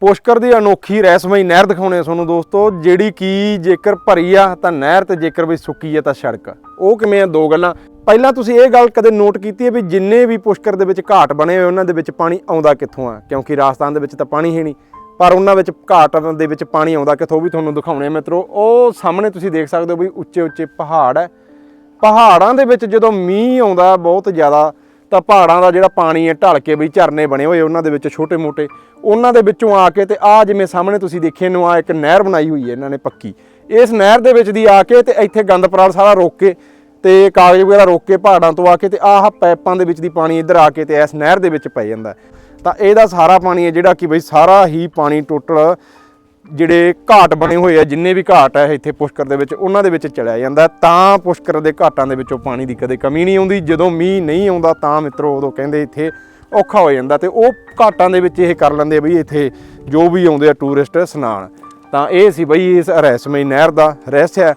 ਪੁਸ਼ਕਰ ਦੀ ਅਨੋਖੀ ਰਹਿਸਮਈ ਨਹਿਰ ਦਿਖਾਉਣੇ ਆ ਤੁਹਾਨੂੰ ਦੋਸਤੋ, ਜਿਹੜੀ ਕਿ ਜੇਕਰ ਭਰੀ ਆ ਤਾਂ ਨਹਿਰ ਤੇ ਜੇਕਰ ਵੀ ਸੁੱਕੀ ਆ ਤਾਂ ਸੜਕ। ਉਹ ਕਿਵੇਂ ਆ? ਦੋ ਗੱਲਾਂ। ਪਹਿਲਾਂ ਤੁਸੀਂ ਇਹ ਗੱਲ ਕਦੇ ਨੋਟ ਕੀਤੀ ਹੈ ਵੀ ਜਿੰਨੇ ਵੀ ਪੁਸ਼ਕਰ ਦੇ ਵਿੱਚ ਘਾਟ ਬਣੇ ਹੋਏ, ਉਹਨਾਂ ਦੇ ਵਿੱਚ ਪਾਣੀ ਆਉਂਦਾ ਕਿੱਥੋਂ ਆ? ਕਿਉਂਕਿ ਰਾਜਸਥਾਨ ਦੇ ਵਿੱਚ ਤਾਂ ਪਾਣੀ ਹੀ ਨਹੀਂ। ਪਰ ਉਹਨਾਂ ਵਿੱਚ ਘਾਟ ਦੇ ਵਿੱਚ ਪਾਣੀ ਆਉਂਦਾ ਕਿੱਥੋਂ ਉਹ ਵੀ ਤੁਹਾਨੂੰ ਦਿਖਾਉਣੇ ਆ ਮਿੱਤਰੋ। ਉਹ ਸਾਹਮਣੇ ਤੁਸੀਂ ਦੇਖ ਸਕਦੇ ਹੋ ਵੀ ਉੱਚੇ ਉੱਚੇ ਪਹਾੜ ਹੈ। ਪਹਾੜਾਂ ਦੇ ਵਿੱਚ ਜਦੋਂ ਮੀਂਹ ਆਉਂਦਾ ਬਹੁਤ ਜ਼ਿਆਦਾ ਤਾਂ ਪਹਾੜਾਂ ਦਾ ਜਿਹੜਾ ਪਾਣੀ ਹੈ, ਢਲ ਕੇ ਬਈ ਝਰਨੇ ਬਣੇ ਹੋਏ ਉਹਨਾਂ ਦੇ ਵਿੱਚ ਛੋਟੇ-ਮੋਟੇ ਉਹਨਾਂ ਦੇ ਵਿੱਚੋਂ ਆ ਕੇ ਤੇ ਆ ਜਿਵੇਂ ਸਾਹਮਣੇ ਤੁਸੀਂ ਦੇਖੇ ਨੂੰ ਆ ਇੱਕ ਨਹਿਰ ਬਣਾਈ ਹੋਈ ਹੈ, ਇਹਨਾਂ ਨੇ ਪੱਕੀ। ਇਸ ਨਹਿਰ ਦੇ ਵਿੱਚ ਦੀ ਆ ਕੇ ਤੇ ਇੱਥੇ ਗੰਦ ਪਰਾਲ ਸਾਰਾ ਰੋਕ ਕੇ ਤੇ ਕਾਗਜ਼ ਵਗੈਰਾ ਰੋਕ ਕੇ ਪਹਾੜਾਂ ਤੋਂ ਆ ਕੇ ਤੇ ਆਹ ਪਾਈਪਾਂ ਦੇ ਵਿੱਚ ਦੀ ਪਾਣੀ ਇੱਧਰ ਆ ਕੇ ਤੇ ਇਸ ਨਹਿਰ ਦੇ ਵਿੱਚ ਪੈ ਜਾਂਦਾ ਤਾਂ ਇਹਦਾ ਸਾਰਾ ਪਾਣੀ ਹੈ ਜਿਹੜਾ ਕਿ ਬਈ ਸਾਰਾ ਹੀ ਪਾਣੀ ਟੋਟਲ ਜਿਹੜੇ ਘਾਟ ਬਣੇ ਹੋਏ ਆ, ਜਿੰਨੇ ਵੀ ਘਾਟ ਹੈ ਇੱਥੇ ਪੁਸ਼ਕਰ ਦੇ ਵਿੱਚ, ਉਹਨਾਂ ਦੇ ਵਿੱਚ ਚਲਿਆ ਜਾਂਦਾ ਤਾਂ ਪੁਸ਼ਕਰ ਦੇ ਘਾਟਾਂ ਦੇ ਵਿੱਚੋਂ ਪਾਣੀ ਦੀ ਕਦੇ ਕਮੀ ਨਹੀਂ ਆਉਂਦੀ। ਜਦੋਂ ਮੀਂਹ ਨਹੀਂ ਆਉਂਦਾ, ਤਾਂ ਮਿੱਤਰੋ ਉਦੋਂ ਕਹਿੰਦੇ ਇੱਥੇ ਔਖਾ ਹੋ ਜਾਂਦਾ ਤੇ ਉਹ ਘਾਟਾਂ ਦੇ ਵਿੱਚ ਇਹ ਕਰ ਲੈਂਦੇ ਬਈ ਇੱਥੇ ਜੋ ਵੀ ਆਉਂਦੇ ਆ ਟੂਰਿਸਟ ਇਸ਼ਨਾਨ ਤਾਂ ਇਹ ਸੀ ਬਈ ਇਸ ਰਹੱਸਮਈ ਨਹਿਰ ਦਾ ਰਹੱਸ ਹੈ।